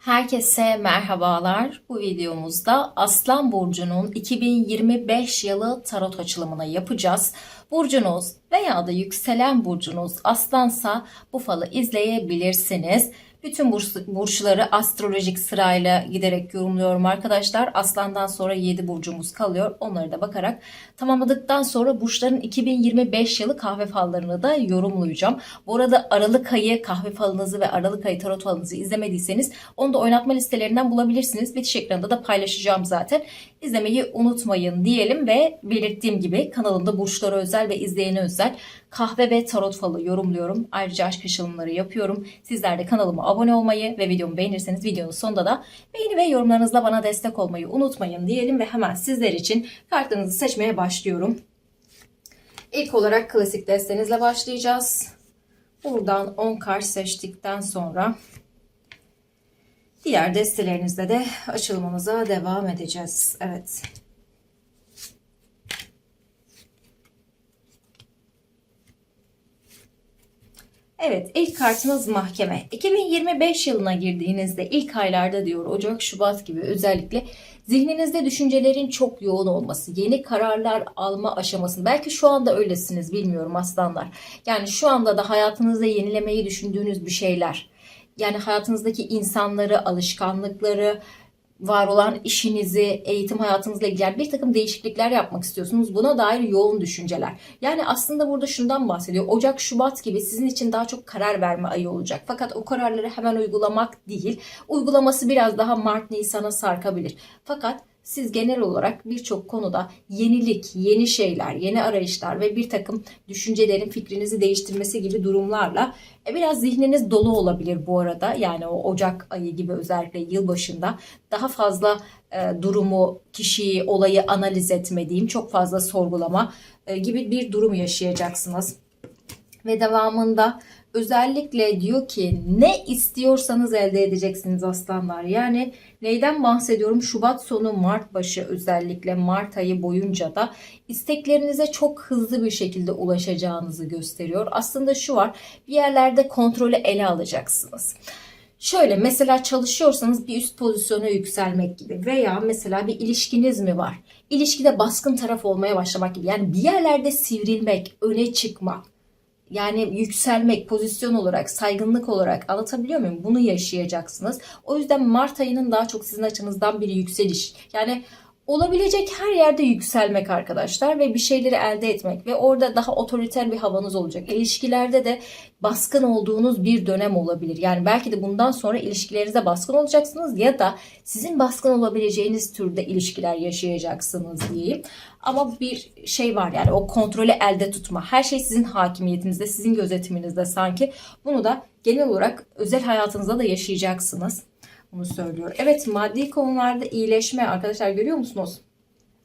Herkese merhabalar. Bu videomuzda Aslan Burcu'nun 2025 yılı tarot açılımını yapacağız. Burcunuz veya da yükselen burcunuz Aslansa bu falı izleyebilirsiniz. Bütün burs- burçları astrolojik sırayla giderek yorumluyorum arkadaşlar. Aslandan sonra 7 burcumuz kalıyor. Onları da bakarak tamamladıktan sonra burçların 2025 yılı kahve fallarını da yorumlayacağım. Bu arada Aralık ayı kahve falınızı ve Aralık ayı tarot falınızı izlemediyseniz onu da oynatma listelerinden bulabilirsiniz. Bitiş ekranında da paylaşacağım zaten. İzlemeyi unutmayın diyelim ve belirttiğim gibi kanalımda burçlara özel ve izleyene özel kahve ve tarot falı yorumluyorum. Ayrıca aşk açılımları yapıyorum. Sizler de kanalıma abone olmayı ve videomu beğenirseniz videonun sonunda da beğeni ve yorumlarınızla bana destek olmayı unutmayın diyelim ve hemen sizler için kartlarınızı seçmeye başlıyorum. İlk olarak klasik destenizle başlayacağız. Buradan 10 kart seçtikten sonra diğer destelerinizle de açılımımıza devam edeceğiz. Evet. Evet ilk kartınız mahkeme. 2025 yılına girdiğinizde ilk aylarda diyor Ocak, Şubat gibi özellikle zihninizde düşüncelerin çok yoğun olması, yeni kararlar alma aşamasında belki şu anda öylesiniz bilmiyorum aslanlar. Yani şu anda da hayatınızda yenilemeyi düşündüğünüz bir şeyler. Yani hayatınızdaki insanları, alışkanlıkları, var olan işinizi, eğitim hayatınızla ilgili bir takım değişiklikler yapmak istiyorsunuz. Buna dair yoğun düşünceler. Yani aslında burada şundan bahsediyor. Ocak, Şubat gibi sizin için daha çok karar verme ayı olacak. Fakat o kararları hemen uygulamak değil. Uygulaması biraz daha Mart, Nisan'a sarkabilir. Fakat siz genel olarak birçok konuda yenilik, yeni şeyler, yeni arayışlar ve bir takım düşüncelerin fikrinizi değiştirmesi gibi durumlarla e, biraz zihniniz dolu olabilir bu arada. Yani o Ocak ayı gibi özellikle yılbaşında daha fazla e, durumu, kişiyi, olayı analiz etmediğim, çok fazla sorgulama e, gibi bir durum yaşayacaksınız. Ve devamında özellikle diyor ki ne istiyorsanız elde edeceksiniz aslanlar. Yani neyden bahsediyorum? Şubat sonu Mart başı özellikle Mart ayı boyunca da isteklerinize çok hızlı bir şekilde ulaşacağınızı gösteriyor. Aslında şu var bir yerlerde kontrolü ele alacaksınız. Şöyle mesela çalışıyorsanız bir üst pozisyona yükselmek gibi veya mesela bir ilişkiniz mi var? İlişkide baskın taraf olmaya başlamak gibi. Yani bir yerlerde sivrilmek, öne çıkmak, yani yükselmek pozisyon olarak, saygınlık olarak anlatabiliyor muyum? Bunu yaşayacaksınız. O yüzden Mart ayının daha çok sizin açınızdan bir yükseliş. Yani olabilecek her yerde yükselmek arkadaşlar ve bir şeyleri elde etmek ve orada daha otoriter bir havanız olacak. İlişkilerde de baskın olduğunuz bir dönem olabilir. Yani belki de bundan sonra ilişkilerinizde baskın olacaksınız ya da sizin baskın olabileceğiniz türde ilişkiler yaşayacaksınız diyeyim. Ama bir şey var yani o kontrolü elde tutma. Her şey sizin hakimiyetinizde, sizin gözetiminizde sanki. Bunu da genel olarak özel hayatınızda da yaşayacaksınız. Bunu söylüyor. Evet maddi konularda iyileşme arkadaşlar görüyor musunuz?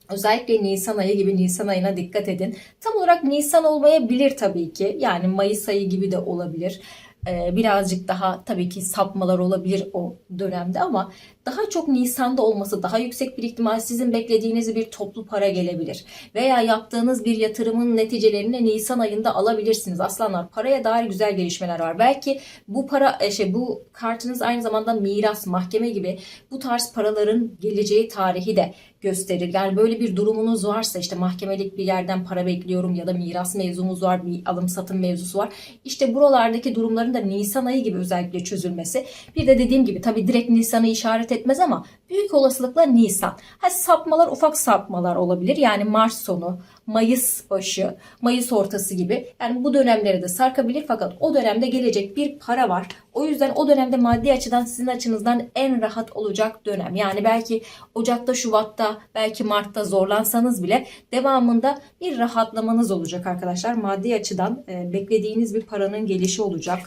Özellikle Nisan ayı gibi Nisan ayına dikkat edin. Tam olarak Nisan olmayabilir tabii ki. Yani Mayıs ayı gibi de olabilir. Ee, birazcık daha tabii ki sapmalar olabilir o dönemde ama daha çok Nisan'da olması daha yüksek bir ihtimal sizin beklediğiniz bir toplu para gelebilir. Veya yaptığınız bir yatırımın neticelerini Nisan ayında alabilirsiniz. Aslanlar paraya dair güzel gelişmeler var. Belki bu para e, şey bu kartınız aynı zamanda miras, mahkeme gibi bu tarz paraların geleceği tarihi de gösterir. Yani böyle bir durumunuz varsa işte mahkemelik bir yerden para bekliyorum ya da miras mevzumuz var, bir alım satım mevzusu var. İşte buralardaki durumların da Nisan ayı gibi özellikle çözülmesi. Bir de dediğim gibi tabii direkt Nisan'ı işaret etmez ama büyük olasılıkla Nisan. Ha sapmalar ufak sapmalar olabilir. Yani Mart sonu, Mayıs başı, Mayıs ortası gibi. Yani bu dönemlere de sarkabilir fakat o dönemde gelecek bir para var. O yüzden o dönemde maddi açıdan sizin açınızdan en rahat olacak dönem. Yani belki Ocak'ta, Şubat'ta, belki Mart'ta zorlansanız bile devamında bir rahatlamanız olacak arkadaşlar. Maddi açıdan e, beklediğiniz bir paranın gelişi olacak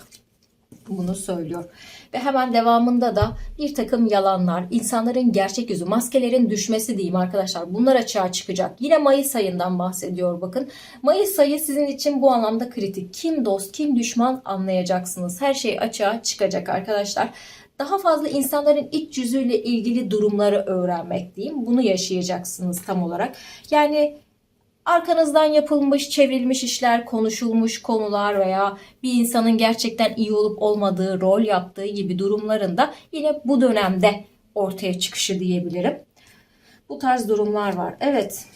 bunu söylüyor. Ve hemen devamında da bir takım yalanlar, insanların gerçek yüzü, maskelerin düşmesi diyeyim arkadaşlar. Bunlar açığa çıkacak. Yine Mayıs ayından bahsediyor bakın. Mayıs ayı sizin için bu anlamda kritik. Kim dost, kim düşman anlayacaksınız. Her şey açığa çıkacak arkadaşlar. Daha fazla insanların iç yüzüyle ilgili durumları öğrenmek diyeyim. Bunu yaşayacaksınız tam olarak. Yani arkanızdan yapılmış, çevrilmiş işler, konuşulmuş konular veya bir insanın gerçekten iyi olup olmadığı, rol yaptığı gibi durumlarında yine bu dönemde ortaya çıkışı diyebilirim. Bu tarz durumlar var. Evet.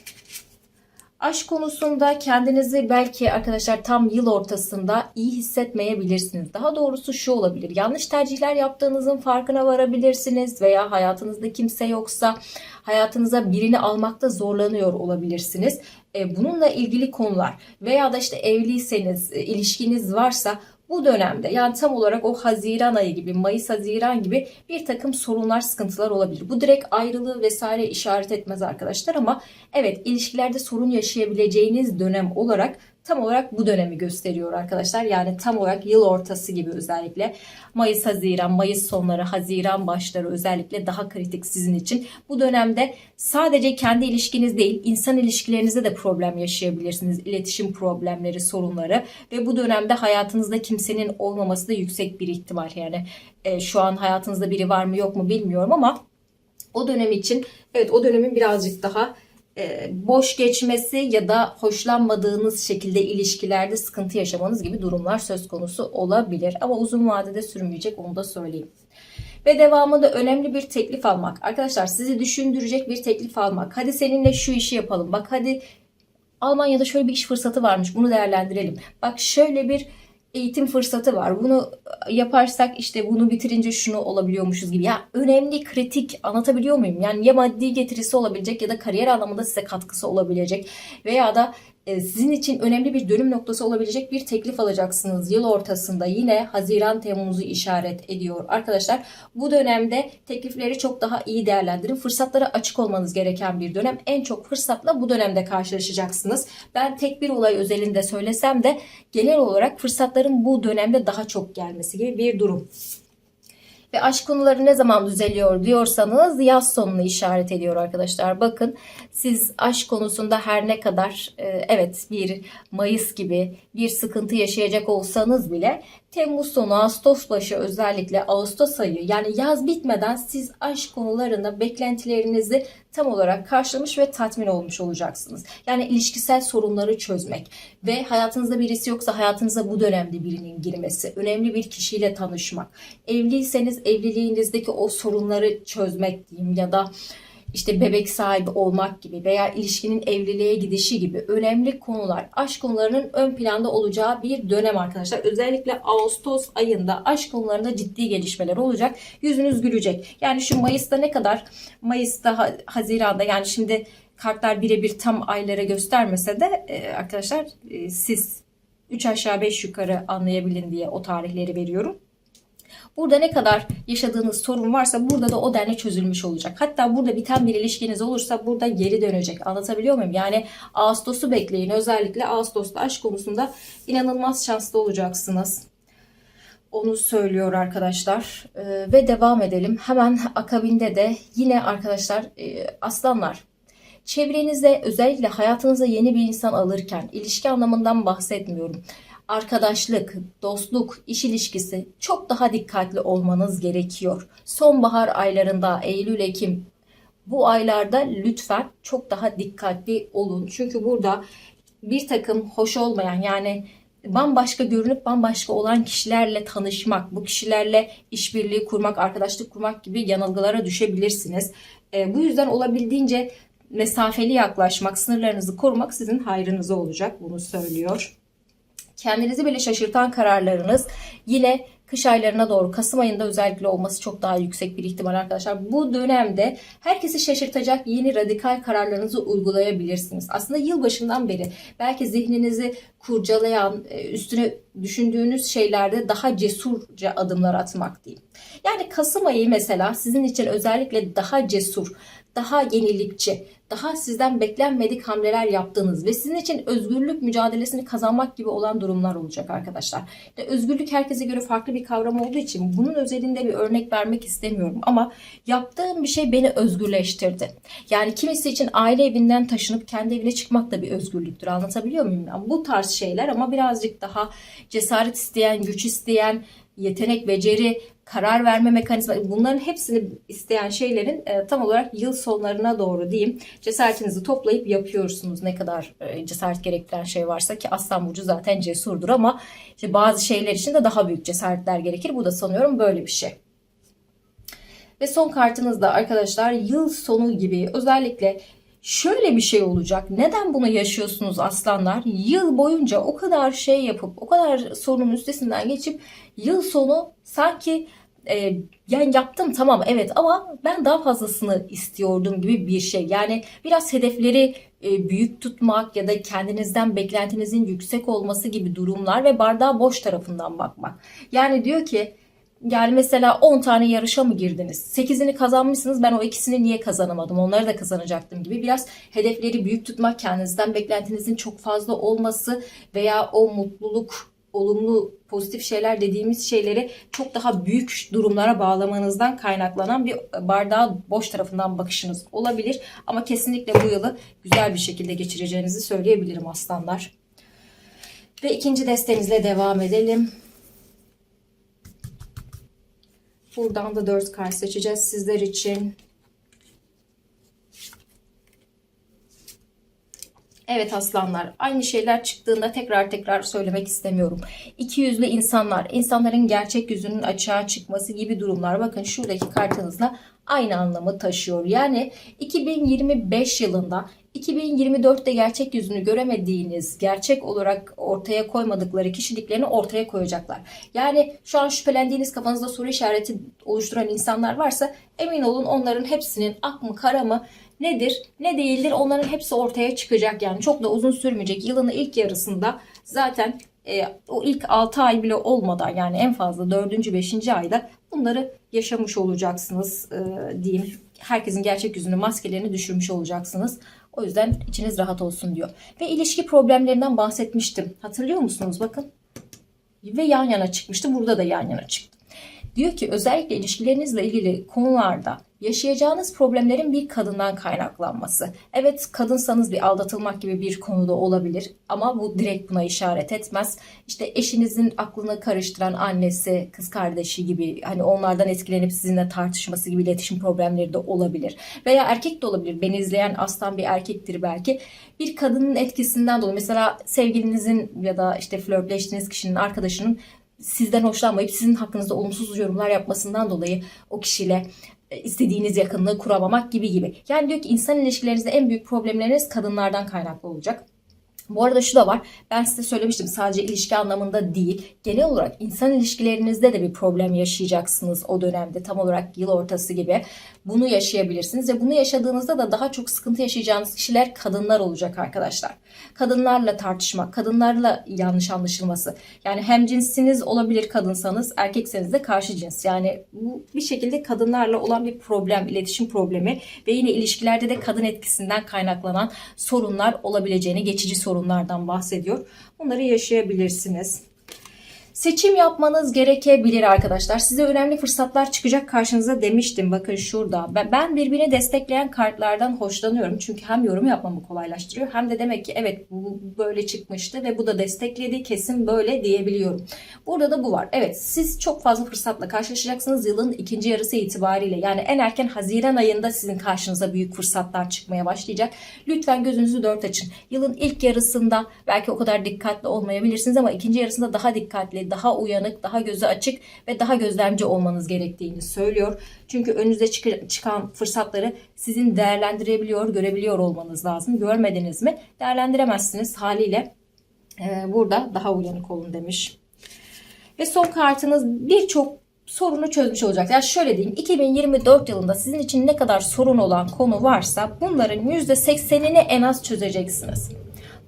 Aşk konusunda kendinizi belki arkadaşlar tam yıl ortasında iyi hissetmeyebilirsiniz. Daha doğrusu şu olabilir. Yanlış tercihler yaptığınızın farkına varabilirsiniz veya hayatınızda kimse yoksa hayatınıza birini almakta zorlanıyor olabilirsiniz. E, Bununla ilgili konular veya da işte evliyseniz, e, ilişkiniz varsa bu dönemde yani tam olarak o Haziran ayı gibi, Mayıs Haziran gibi bir takım sorunlar, sıkıntılar olabilir. Bu direkt ayrılığı vesaire işaret etmez arkadaşlar ama evet ilişkilerde sorun yaşayabileceğiniz dönem olarak tam olarak bu dönemi gösteriyor arkadaşlar. Yani tam olarak yıl ortası gibi özellikle Mayıs Haziran, Mayıs sonları, Haziran başları özellikle daha kritik sizin için. Bu dönemde sadece kendi ilişkiniz değil, insan ilişkilerinizde de problem yaşayabilirsiniz. İletişim problemleri, sorunları ve bu dönemde hayatınızda kimsenin olmaması da yüksek bir ihtimal. Yani e, şu an hayatınızda biri var mı yok mu bilmiyorum ama o dönem için evet o dönemin birazcık daha boş geçmesi ya da hoşlanmadığınız şekilde ilişkilerde sıkıntı yaşamanız gibi durumlar söz konusu olabilir. Ama uzun vadede sürmeyecek onu da söyleyeyim. Ve devamında önemli bir teklif almak. Arkadaşlar sizi düşündürecek bir teklif almak. Hadi seninle şu işi yapalım. Bak hadi Almanya'da şöyle bir iş fırsatı varmış. Bunu değerlendirelim. Bak şöyle bir eğitim fırsatı var. Bunu yaparsak işte bunu bitirince şunu olabiliyormuşuz gibi. Ya önemli, kritik anlatabiliyor muyum? Yani ya maddi getirisi olabilecek ya da kariyer anlamında size katkısı olabilecek veya da e, sizin için önemli bir dönüm noktası olabilecek bir teklif alacaksınız. Yıl ortasında yine Haziran Temmuz'u işaret ediyor. Arkadaşlar bu dönemde teklifleri çok daha iyi değerlendirin. Fırsatlara açık olmanız gereken bir dönem. En çok fırsatla bu dönemde karşılaşacaksınız. Ben tek bir olay özelinde söylesem de genel olarak fırsatların bu dönemde daha çok gelmesi gibi bir durum. Ve aşk konuları ne zaman düzeliyor diyorsanız yaz sonunu işaret ediyor arkadaşlar. Bakın siz aşk konusunda her ne kadar e, evet bir Mayıs gibi bir sıkıntı yaşayacak olsanız bile Temmuz sonu Ağustos başı özellikle Ağustos ayı yani yaz bitmeden siz aşk konularında beklentilerinizi tam olarak karşılamış ve tatmin olmuş olacaksınız. Yani ilişkisel sorunları çözmek ve hayatınızda birisi yoksa hayatınıza bu dönemde birinin girmesi, önemli bir kişiyle tanışmak, evliyseniz evliliğinizdeki o sorunları çözmek diyeyim ya da işte bebek sahibi olmak gibi veya ilişkinin evliliğe gidişi gibi önemli konular, aşk konularının ön planda olacağı bir dönem arkadaşlar. Özellikle Ağustos ayında aşk konularında ciddi gelişmeler olacak. Yüzünüz gülecek. Yani şu Mayıs'ta ne kadar Mayıs'ta, Ha- Haziran'da yani şimdi kartlar birebir tam aylara göstermese de e, arkadaşlar e, siz 3 aşağı 5 yukarı anlayabilin diye o tarihleri veriyorum. Burada ne kadar yaşadığınız sorun varsa burada da o denli çözülmüş olacak. Hatta burada biten bir ilişkiniz olursa burada geri dönecek. Anlatabiliyor muyum? Yani Ağustos'u bekleyin. Özellikle Ağustos'ta aşk konusunda inanılmaz şanslı olacaksınız. Onu söylüyor arkadaşlar. Ee, ve devam edelim. Hemen akabinde de yine arkadaşlar e, aslanlar çevrenizde özellikle hayatınıza yeni bir insan alırken ilişki anlamından bahsetmiyorum. Arkadaşlık, dostluk, iş ilişkisi çok daha dikkatli olmanız gerekiyor. Sonbahar aylarında Eylül, Ekim bu aylarda lütfen çok daha dikkatli olun. Çünkü burada bir takım hoş olmayan yani bambaşka görünüp bambaşka olan kişilerle tanışmak, bu kişilerle işbirliği kurmak, arkadaşlık kurmak gibi yanılgılara düşebilirsiniz. E, bu yüzden olabildiğince mesafeli yaklaşmak, sınırlarınızı korumak sizin hayrınıza olacak. Bunu söylüyor. Kendinizi bile şaşırtan kararlarınız yine kış aylarına doğru Kasım ayında özellikle olması çok daha yüksek bir ihtimal arkadaşlar. Bu dönemde herkesi şaşırtacak yeni radikal kararlarınızı uygulayabilirsiniz. Aslında yılbaşından beri belki zihninizi kurcalayan, e, üstüne düşündüğünüz şeylerde daha cesurca adımlar atmak diyeyim. Yani Kasım ayı mesela sizin için özellikle daha cesur, daha yenilikçi, daha sizden beklenmedik hamleler yaptığınız ve sizin için özgürlük mücadelesini kazanmak gibi olan durumlar olacak arkadaşlar. İşte özgürlük herkese göre farklı bir kavram olduğu için bunun özelinde bir örnek vermek istemiyorum ama yaptığım bir şey beni özgürleştirdi. Yani kimisi için aile evinden taşınıp kendi evine çıkmak da bir özgürlüktür. Anlatabiliyor muyum? Yani bu tarz şeyler ama birazcık daha cesaret isteyen, güç isteyen, yetenek, beceri karar verme mekanizma bunların hepsini isteyen şeylerin e, tam olarak yıl sonlarına doğru diyeyim cesaretinizi toplayıp yapıyorsunuz. Ne kadar e, cesaret gerektiren şey varsa ki Aslan Burcu zaten cesurdur ama işte bazı şeyler için de daha büyük cesaretler gerekir. Bu da sanıyorum böyle bir şey. Ve son kartınızda arkadaşlar yıl sonu gibi. Özellikle şöyle bir şey olacak. Neden bunu yaşıyorsunuz aslanlar? Yıl boyunca o kadar şey yapıp o kadar sorunun üstesinden geçip yıl sonu sanki e, yani yaptım tamam evet ama ben daha fazlasını istiyordum gibi bir şey. Yani biraz hedefleri e, büyük tutmak ya da kendinizden beklentinizin yüksek olması gibi durumlar ve bardağı boş tarafından bakmak. Yani diyor ki yani mesela 10 tane yarışa mı girdiniz? 8'ini kazanmışsınız ben o ikisini niye kazanamadım? Onları da kazanacaktım gibi. Biraz hedefleri büyük tutmak, kendinizden beklentinizin çok fazla olması veya o mutluluk, olumlu, pozitif şeyler dediğimiz şeyleri çok daha büyük durumlara bağlamanızdan kaynaklanan bir bardağı boş tarafından bakışınız olabilir. Ama kesinlikle bu yılı güzel bir şekilde geçireceğinizi söyleyebilirim aslanlar. Ve ikinci destemizle devam edelim. Buradan da 4 kart seçeceğiz sizler için. Evet aslanlar aynı şeyler çıktığında tekrar tekrar söylemek istemiyorum. İki yüzlü insanlar, insanların gerçek yüzünün açığa çıkması gibi durumlar. Bakın şuradaki kartınızla aynı anlamı taşıyor. Yani 2025 yılında 2024'te gerçek yüzünü göremediğiniz, gerçek olarak ortaya koymadıkları kişiliklerini ortaya koyacaklar. Yani şu an şüphelendiğiniz kafanızda soru işareti oluşturan insanlar varsa emin olun onların hepsinin ak mı kara mı nedir ne değildir onların hepsi ortaya çıkacak. Yani çok da uzun sürmeyecek. Yılın ilk yarısında zaten e, o ilk 6 ay bile olmadan yani en fazla 4. 5. ayda bunları yaşamış olacaksınız e, diyeyim. Herkesin gerçek yüzünü maskelerini düşürmüş olacaksınız. O yüzden içiniz rahat olsun diyor. Ve ilişki problemlerinden bahsetmiştim. Hatırlıyor musunuz? Bakın. Ve yan yana çıkmıştı. Burada da yan yana çıktı. Diyor ki özellikle ilişkilerinizle ilgili konularda yaşayacağınız problemlerin bir kadından kaynaklanması. Evet kadınsanız bir aldatılmak gibi bir konuda olabilir ama bu direkt buna işaret etmez. İşte eşinizin aklını karıştıran annesi, kız kardeşi gibi hani onlardan etkilenip sizinle tartışması gibi iletişim problemleri de olabilir. Veya erkek de olabilir. Beni izleyen aslan bir erkektir belki. Bir kadının etkisinden dolayı mesela sevgilinizin ya da işte flörtleştiğiniz kişinin arkadaşının sizden hoşlanmayıp sizin hakkınızda olumsuz yorumlar yapmasından dolayı o kişiyle istediğiniz yakınlığı kuramamak gibi gibi. Yani diyor ki insan ilişkilerinizde en büyük problemleriniz kadınlardan kaynaklı olacak. Bu arada şu da var. Ben size söylemiştim sadece ilişki anlamında değil. Genel olarak insan ilişkilerinizde de bir problem yaşayacaksınız o dönemde. Tam olarak yıl ortası gibi. Bunu yaşayabilirsiniz ve bunu yaşadığınızda da daha çok sıkıntı yaşayacağınız kişiler kadınlar olacak arkadaşlar. Kadınlarla tartışmak, kadınlarla yanlış anlaşılması. Yani hem cinsiniz olabilir kadınsanız, erkekseniz de karşı cins. Yani bu bir şekilde kadınlarla olan bir problem, iletişim problemi ve yine ilişkilerde de kadın etkisinden kaynaklanan sorunlar olabileceğini, geçici sorunlardan bahsediyor. Bunları yaşayabilirsiniz. Seçim yapmanız gerekebilir arkadaşlar. Size önemli fırsatlar çıkacak karşınıza demiştim. Bakın şurada. Ben birbirini destekleyen kartlardan hoşlanıyorum. Çünkü hem yorum yapmamı kolaylaştırıyor hem de demek ki evet bu böyle çıkmıştı ve bu da destekledi. Kesin böyle diyebiliyorum. Burada da bu var. Evet siz çok fazla fırsatla karşılaşacaksınız yılın ikinci yarısı itibariyle. Yani en erken Haziran ayında sizin karşınıza büyük fırsatlar çıkmaya başlayacak. Lütfen gözünüzü dört açın. Yılın ilk yarısında belki o kadar dikkatli olmayabilirsiniz ama ikinci yarısında daha dikkatli, daha uyanık, daha gözü açık ve daha gözlemci olmanız gerektiğini söylüyor. Çünkü önünüze çıkan fırsatları sizin değerlendirebiliyor, görebiliyor olmanız lazım. Görmediniz mi? Değerlendiremezsiniz haliyle. Ee, burada daha uyanık olun demiş. Ve son kartınız birçok sorunu çözmüş olacak. Yani şöyle diyeyim 2024 yılında sizin için ne kadar sorun olan konu varsa bunların %80'ini en az çözeceksiniz.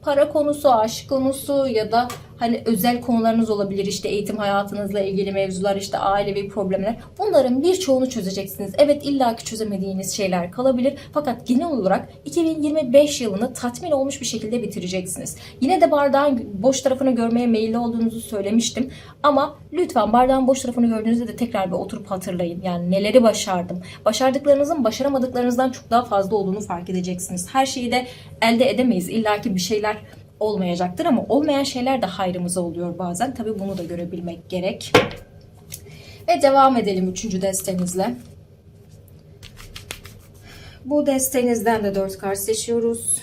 Para konusu, aşk konusu ya da hani özel konularınız olabilir işte eğitim hayatınızla ilgili mevzular işte ailevi problemler bunların birçoğunu çözeceksiniz. Evet illaki çözemediğiniz şeyler kalabilir fakat genel olarak 2025 yılını tatmin olmuş bir şekilde bitireceksiniz. Yine de bardağın boş tarafını görmeye meyilli olduğunuzu söylemiştim ama lütfen bardağın boş tarafını gördüğünüzde de tekrar bir oturup hatırlayın. Yani neleri başardım. Başardıklarınızın başaramadıklarınızdan çok daha fazla olduğunu fark edeceksiniz. Her şeyi de elde edemeyiz. İllaki bir şeyler olmayacaktır ama olmayan şeyler de hayrımıza oluyor bazen. Tabi bunu da görebilmek gerek. Ve devam edelim üçüncü destemizle. Bu destenizden de 4 kart seçiyoruz.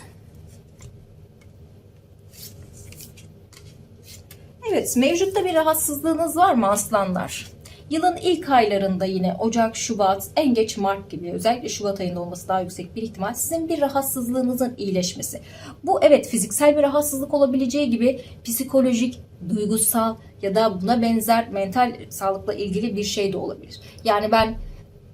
Evet, mevcutta bir rahatsızlığınız var mı aslanlar? Yılın ilk aylarında yine Ocak, Şubat, en geç Mart gibi özellikle Şubat ayında olması daha yüksek bir ihtimal sizin bir rahatsızlığınızın iyileşmesi. Bu evet fiziksel bir rahatsızlık olabileceği gibi psikolojik, duygusal ya da buna benzer mental sağlıkla ilgili bir şey de olabilir. Yani ben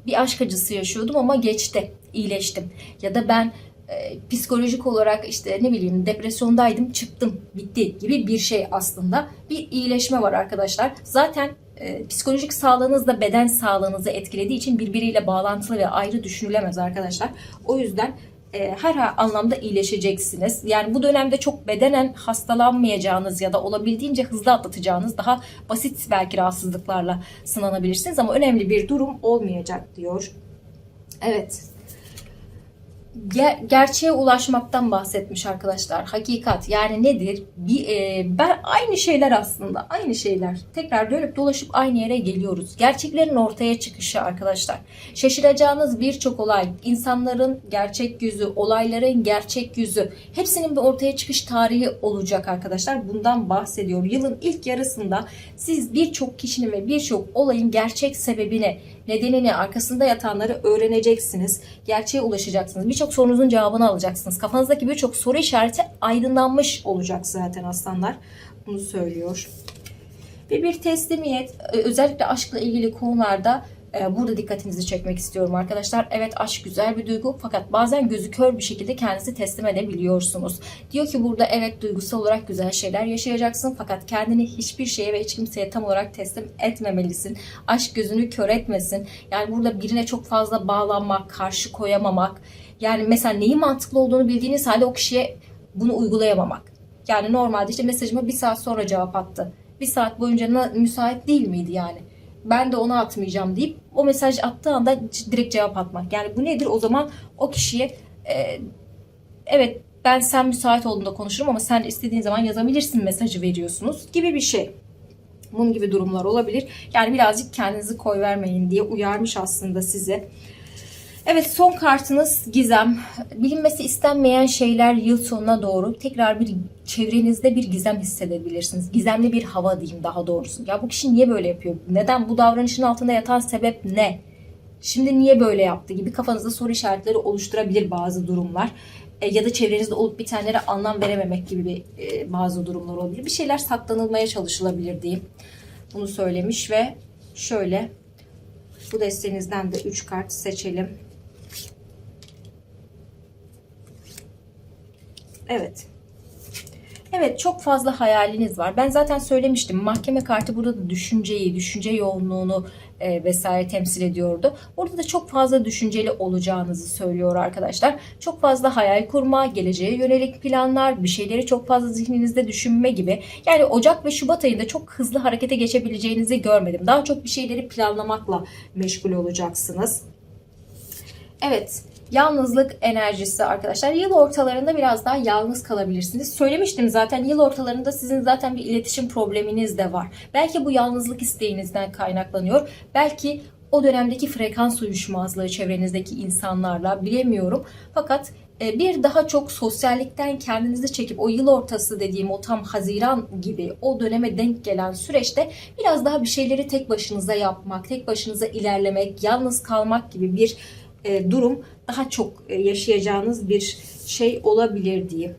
bir aşk acısı yaşıyordum ama geçti, iyileştim. Ya da ben e, psikolojik olarak işte ne bileyim depresyondaydım çıktım bitti gibi bir şey aslında. Bir iyileşme var arkadaşlar. Zaten e, psikolojik sağlığınız da beden sağlığınızı etkilediği için birbiriyle bağlantılı ve ayrı düşünülemez arkadaşlar. O yüzden e, her anlamda iyileşeceksiniz. Yani bu dönemde çok bedenen hastalanmayacağınız ya da olabildiğince hızlı atlatacağınız daha basit belki rahatsızlıklarla sınanabilirsiniz ama önemli bir durum olmayacak diyor. Evet ger- gerçeğe ulaşmaktan bahsetmiş arkadaşlar. Hakikat yani nedir? Bir, e, ben aynı şeyler aslında. Aynı şeyler. Tekrar dönüp dolaşıp aynı yere geliyoruz. Gerçeklerin ortaya çıkışı arkadaşlar. Şaşıracağınız birçok olay, insanların gerçek yüzü, olayların gerçek yüzü, hepsinin bir ortaya çıkış tarihi olacak arkadaşlar. Bundan bahsediyor. Yılın ilk yarısında siz birçok kişinin ve birçok olayın gerçek sebebini, nedenini, arkasında yatanları öğreneceksiniz. Gerçeğe ulaşacaksınız. Birçok sorunuzun cevabını alacaksınız. Kafanızdaki birçok soru işareti aydınlanmış olacak zaten aslanlar. Bunu söylüyor. Ve bir teslimiyet e, özellikle aşkla ilgili konularda burada dikkatinizi çekmek istiyorum arkadaşlar. Evet aşk güzel bir duygu fakat bazen gözü kör bir şekilde kendinizi teslim edebiliyorsunuz. Diyor ki burada evet duygusal olarak güzel şeyler yaşayacaksın fakat kendini hiçbir şeye ve hiç kimseye tam olarak teslim etmemelisin. Aşk gözünü kör etmesin. Yani burada birine çok fazla bağlanmak, karşı koyamamak. Yani mesela neyi mantıklı olduğunu bildiğiniz halde o kişiye bunu uygulayamamak. Yani normalde işte mesajıma bir saat sonra cevap attı. Bir saat boyunca müsait değil miydi yani? Ben de onu atmayacağım deyip o mesaj attığı anda direkt cevap atmak. Yani bu nedir? O zaman o kişiye e, evet ben sen müsait olduğunda konuşurum ama sen istediğin zaman yazabilirsin mesajı veriyorsunuz gibi bir şey. Bunun gibi durumlar olabilir. Yani birazcık kendinizi koy vermeyin diye uyarmış aslında size. Evet son kartınız gizem. Bilinmesi istenmeyen şeyler yıl sonuna doğru tekrar bir çevrenizde bir gizem hissedebilirsiniz. Gizemli bir hava diyeyim daha doğrusu. Ya bu kişi niye böyle yapıyor? Neden bu davranışın altında yatan sebep ne? Şimdi niye böyle yaptı gibi kafanızda soru işaretleri oluşturabilir bazı durumlar. E, ya da çevrenizde olup bitenlere anlam verememek gibi bir, e, bazı durumlar olabilir. Bir şeyler saklanılmaya çalışılabilir diyeyim. Bunu söylemiş ve şöyle bu destenizden de 3 kart seçelim. Evet. Evet çok fazla hayaliniz var. Ben zaten söylemiştim. Mahkeme kartı burada da düşünceyi, düşünce yoğunluğunu e, vesaire temsil ediyordu. Burada da çok fazla düşünceli olacağınızı söylüyor arkadaşlar. Çok fazla hayal kurma, geleceğe yönelik planlar, bir şeyleri çok fazla zihninizde düşünme gibi. Yani Ocak ve Şubat ayında çok hızlı harekete geçebileceğinizi görmedim. Daha çok bir şeyleri planlamakla meşgul olacaksınız. Evet, yalnızlık enerjisi arkadaşlar. Yıl ortalarında biraz daha yalnız kalabilirsiniz. Söylemiştim zaten yıl ortalarında sizin zaten bir iletişim probleminiz de var. Belki bu yalnızlık isteğinizden kaynaklanıyor. Belki o dönemdeki frekans uyuşmazlığı çevrenizdeki insanlarla bilemiyorum. Fakat e, bir daha çok sosyallikten kendinizi çekip o yıl ortası dediğim o tam Haziran gibi o döneme denk gelen süreçte biraz daha bir şeyleri tek başınıza yapmak, tek başınıza ilerlemek, yalnız kalmak gibi bir e, durum daha çok e, yaşayacağınız bir şey olabilir diyeyim.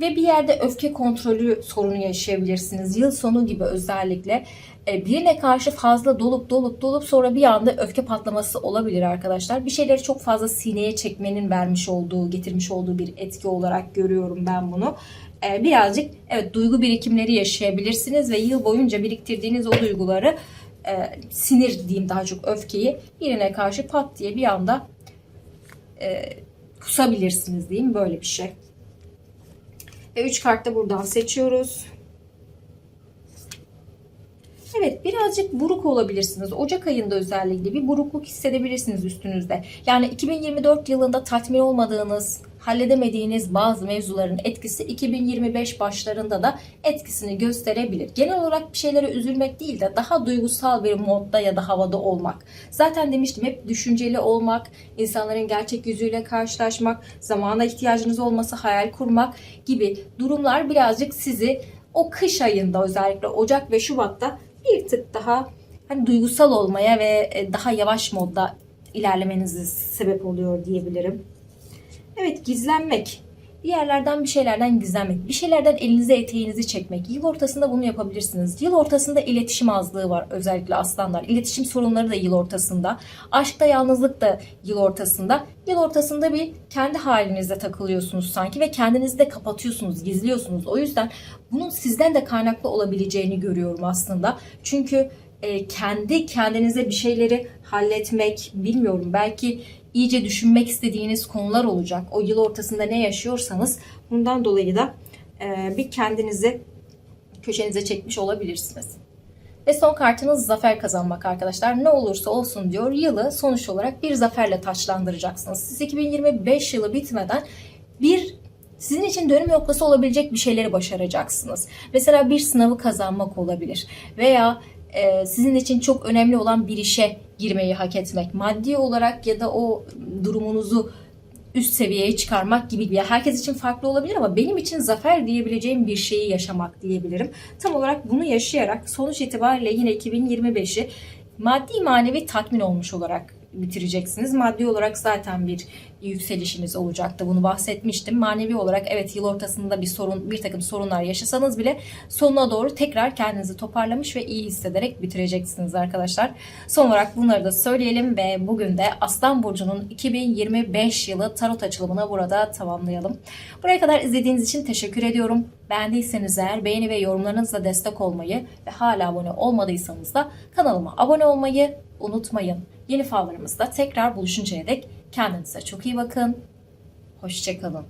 Ve bir yerde öfke kontrolü sorunu yaşayabilirsiniz. Yıl sonu gibi özellikle e, birine karşı fazla dolup dolup dolup sonra bir anda öfke patlaması olabilir arkadaşlar. Bir şeyleri çok fazla sineye çekmenin vermiş olduğu, getirmiş olduğu bir etki olarak görüyorum ben bunu. E, birazcık evet duygu birikimleri yaşayabilirsiniz ve yıl boyunca biriktirdiğiniz o duyguları e, sinir diyeyim daha çok öfkeyi birine karşı pat diye bir anda e, kusabilirsiniz diyeyim böyle bir şey. Ve 3 kart da buradan seçiyoruz. Evet birazcık buruk olabilirsiniz. Ocak ayında özellikle bir burukluk hissedebilirsiniz üstünüzde. Yani 2024 yılında tatmin olmadığınız, halledemediğiniz bazı mevzuların etkisi 2025 başlarında da etkisini gösterebilir. Genel olarak bir şeylere üzülmek değil de daha duygusal bir modda ya da havada olmak. Zaten demiştim hep düşünceli olmak, insanların gerçek yüzüyle karşılaşmak, zamana ihtiyacınız olması, hayal kurmak gibi durumlar birazcık sizi o kış ayında özellikle Ocak ve Şubat'ta bir tık daha hani duygusal olmaya ve e, daha yavaş modda ilerlemenize sebep oluyor diyebilirim. Evet gizlenmek. Bir yerlerden bir şeylerden gizlenmek. Bir şeylerden elinize eteğinizi çekmek. Yıl ortasında bunu yapabilirsiniz. Yıl ortasında iletişim azlığı var özellikle aslanlar. İletişim sorunları da yıl ortasında. Aşkta yalnızlık da yıl ortasında. Yıl ortasında bir kendi halinizde takılıyorsunuz sanki ve kendinizi de kapatıyorsunuz, gizliyorsunuz. O yüzden bunun sizden de kaynaklı olabileceğini görüyorum aslında. Çünkü e, kendi kendinize bir şeyleri halletmek, bilmiyorum belki iyice düşünmek istediğiniz konular olacak. O yıl ortasında ne yaşıyorsanız bundan dolayı da e, bir kendinizi köşenize çekmiş olabilirsiniz. Ve son kartınız zafer kazanmak arkadaşlar. Ne olursa olsun diyor yılı sonuç olarak bir zaferle taçlandıracaksınız. Siz 2025 yılı bitmeden bir sizin için dönüm noktası olabilecek bir şeyleri başaracaksınız. Mesela bir sınavı kazanmak olabilir veya e, sizin için çok önemli olan bir işe girmeyi hak etmek. Maddi olarak ya da o durumunuzu üst seviyeye çıkarmak gibi bir herkes için farklı olabilir ama benim için zafer diyebileceğim bir şeyi yaşamak diyebilirim. Tam olarak bunu yaşayarak sonuç itibariyle yine 2025'i maddi manevi tatmin olmuş olarak bitireceksiniz. Maddi olarak zaten bir yükselişiniz olacaktı. Bunu bahsetmiştim. Manevi olarak evet yıl ortasında bir sorun, bir takım sorunlar yaşasanız bile sonuna doğru tekrar kendinizi toparlamış ve iyi hissederek bitireceksiniz arkadaşlar. Son olarak bunları da söyleyelim ve bugün de Aslan Burcu'nun 2025 yılı tarot açılımını burada tamamlayalım. Buraya kadar izlediğiniz için teşekkür ediyorum. Beğendiyseniz eğer beğeni ve yorumlarınızla destek olmayı ve hala abone olmadıysanız da kanalıma abone olmayı unutmayın. Yeni fallarımızda tekrar buluşuncaya dek kendinize çok iyi bakın. Hoşçakalın.